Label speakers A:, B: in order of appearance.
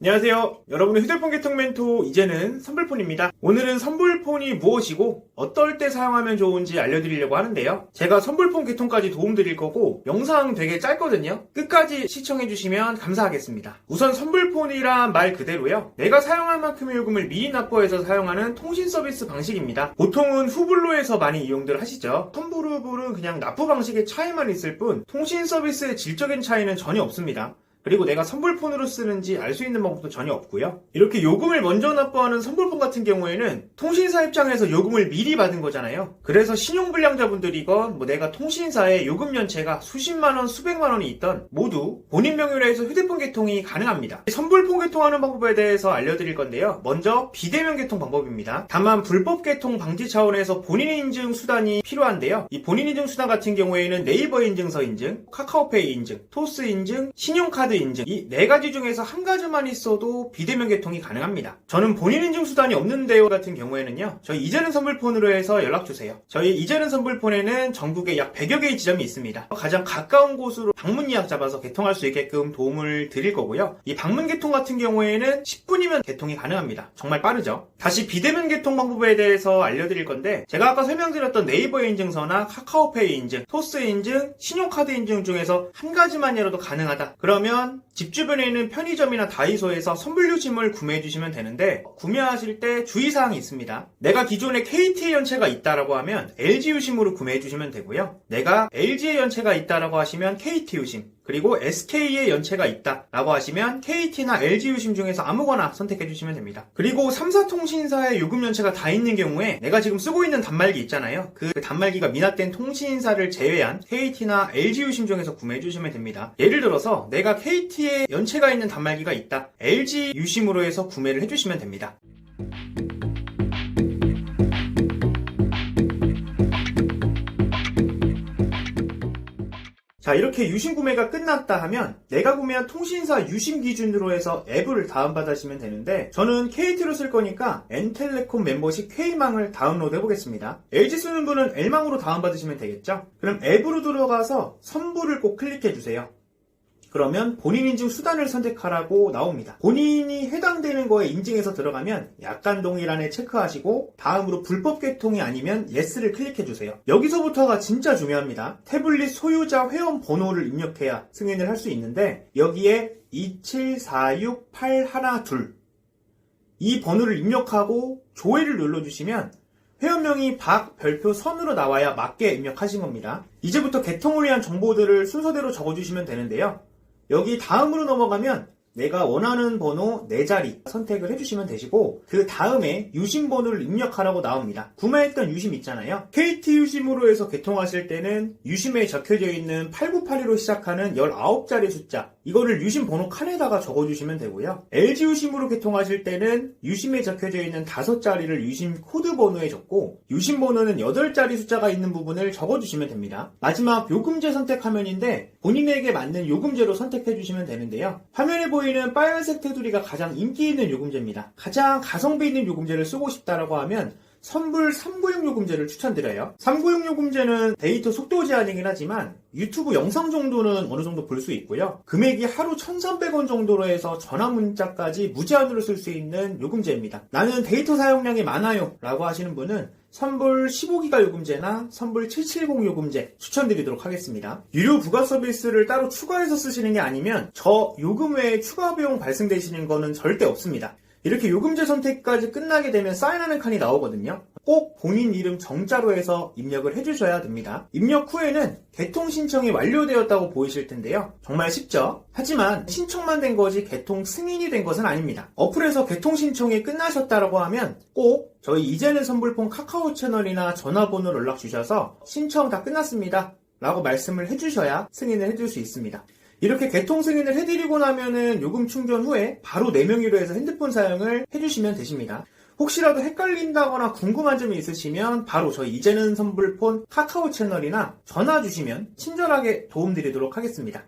A: 안녕하세요. 여러분의 휴대폰 개통 멘토 이제는 선불폰입니다. 오늘은 선불폰이 무엇이고 어떨 때 사용하면 좋은지 알려드리려고 하는데요. 제가 선불폰 개통까지 도움드릴 거고 영상 되게 짧거든요. 끝까지 시청해주시면 감사하겠습니다. 우선 선불폰이란 말 그대로요. 내가 사용할 만큼의 요금을 미리 납부해서 사용하는 통신 서비스 방식입니다. 보통은 후불로에서 많이 이용들 하시죠. 선불후불은 그냥 납부 방식의 차이만 있을 뿐 통신 서비스의 질적인 차이는 전혀 없습니다. 그리고 내가 선불폰으로 쓰는지 알 수 있는 방법도 전혀 없고요. 이렇게 요금을 먼저 납부하는 선불폰 같은 경우에는 통신사 입장에서 요금을 미리 받은 거잖아요. 그래서 신용불량자분들이건 뭐 내가 통신사에 요금 연체가 수십만 원, 수백만 원이 있던 모두 본인 명의로 해서 휴대폰 개통이 가능합니다. 선불폰 개통하는 방법에 대해서 알려드릴 건데요. 먼저 비대면 개통 방법입니다. 다만 불법 개통 방지 차원에서 본인 인증 수단이 필요한데요. 이 본인 인증 수단 같은 경우에는 네이버 인증서 인증, 카카오페이 인증, 토스 인증, 신용카드 인증 이 네 가지 중에서 한 가지만 있어도 비대면 개통이 가능합니다. 저는 본인 인증 수단이 없는데요 같은 경우에는요. 저희 이제는 선불폰으로 해서 연락 주세요. 저희 이제는 선불폰에는 전국에 약 100여 개의 지점이 있습니다. 가장 가까운 곳으로 방문 예약 잡아서 개통할 수 있게끔 도움을 드릴 거고요. 이 방문 개통 같은 경우에는 10분이면 개통이 가능합니다. 정말 빠르죠. 다시 비대면 개통 방법에 대해서 알려드릴 건데 제가 아까 설명드렸던 네이버 인증서나 카카오페이 인증, 토스 인증, 신용카드 인증 중에서 한 가지만이라도 가능하다. 그러면 done, 집 주변에 있는 편의점이나 다이소에서 선불유심을 구매해 주시면 되는데 구매하실 때 주의사항이 있습니다. 내가 기존에 KT의 연체가 있다라고 하면 LG 유심으로 구매해 주시면 되고요. 내가 LG의 연체가 있다라고 하시면 KT 유심 그리고 SK의 연체가 있다라고 하시면 KT나 LG 유심 중에서 아무거나 선택해 주시면 됩니다. 그리고 3사 통신사의 요금 연체가 다 있는 경우에 내가 지금 쓰고 있는 단말기 있잖아요. 그 단말기가 미납된 통신사를 제외한 KT나 LG 유심 중에서 구매해 주시면 됩니다. 예를 들어서 내가 KT 에 연체가 있는 단말기가 있다. LG 유심으로 해서 구매를 해주시면 됩니다. 자, 이렇게 유심 구매가 끝났다 하면 내가 구매한 통신사 유심 기준으로 해서 앱을 다운받으시면 되는데 저는 KT로 쓸 거니까 엔텔레콤 멤버십 K망을 다운로드 해보겠습니다. LG 쓰는 분은 L망으로 다운받으시면 되겠죠? 그럼 앱으로 들어가서 선불을 꼭 클릭해 주세요. 그러면 본인 인증 수단을 선택하라고 나옵니다. 본인이 해당되는 거에 인증해서 들어가면 약관 동일안에 체크하시고 다음으로 불법 개통이 아니면 예스를 클릭해 주세요. 여기서부터가 진짜 중요합니다. 태블릿 소유자 회원 번호를 입력해야 승인을 할 수 있는데 여기에 2746812 이 번호를 입력하고 조회를 눌러주시면 회원명이 박, 별표, 선으로 나와야 맞게 입력하신 겁니다. 이제부터 개통을 위한 정보들을 순서대로 적어주시면 되는데요. 여기 다음으로 넘어가면 내가 원하는 번호 4자리 선택을 해주시면 되시고 그 다음에 유심 번호를 입력하라고 나옵니다. 구매했던 유심 있잖아요. KT 유심으로 해서 개통하실 때는 유심에 적혀져 있는 8982로 시작하는 19자리 숫자 이거를 유심 번호 칸에다가 적어주시면 되고요. LG 유심으로 개통하실 때는 유심에 적혀져 있는 5자리를 유심 코드 번호에 적고 유심 번호는 8자리 숫자가 있는 부분을 적어주시면 됩니다. 마지막 요금제 선택 화면인데 본인에게 맞는 요금제로 선택해 주시면 되는데요. 화면에 보이는 빨간색 테두리가 가장 인기 있는 요금제입니다. 가장 가성비 있는 요금제를 쓰고 싶다라고 하면 선불 396 요금제를 추천드려요. 396 요금제는 데이터 속도 제한이긴 하지만 유튜브 영상 정도는 어느 정도 볼 수 있고요. 금액이 하루 1,300원 정도로 해서 전화 문자까지 무제한으로 쓸 수 있는 요금제입니다. 나는 데이터 사용량이 많아요 라고 하시는 분은 선불 15기가 요금제나 선불 770 요금제 추천드리도록 하겠습니다. 유료 부가 서비스를 따로 추가해서 쓰시는 게 아니면 저 요금 외에 추가 비용 발생되시는 거는 절대 없습니다. 이렇게 요금제 선택까지 끝나게 되면 사인하는 칸이 나오거든요. 꼭 본인 이름 정자로 해서 입력을 해주셔야 됩니다. 입력 후에는 개통 신청이 완료되었다고 보이실 텐데요. 정말 쉽죠? 하지만 신청만 된 거지 개통 승인이 된 것은 아닙니다. 어플에서 개통 신청이 끝나셨다고 하면 꼭 저희 이제는 선불폰 카카오 채널이나 전화번호 연락 주셔서 신청 다 끝났습니다. 라고 말씀을 해주셔야 승인을 해줄 수 있습니다. 이렇게 개통 승인을 해드리고 나면은 요금 충전 후에 바로 4명의로 해서 핸드폰 사용을 해주시면 되십니다. 혹시라도 헷갈린다거나 궁금한 점이 있으시면 바로 저희 이제는 선불폰 카카오 채널이나 전화 주시면 친절하게 도움드리도록 하겠습니다.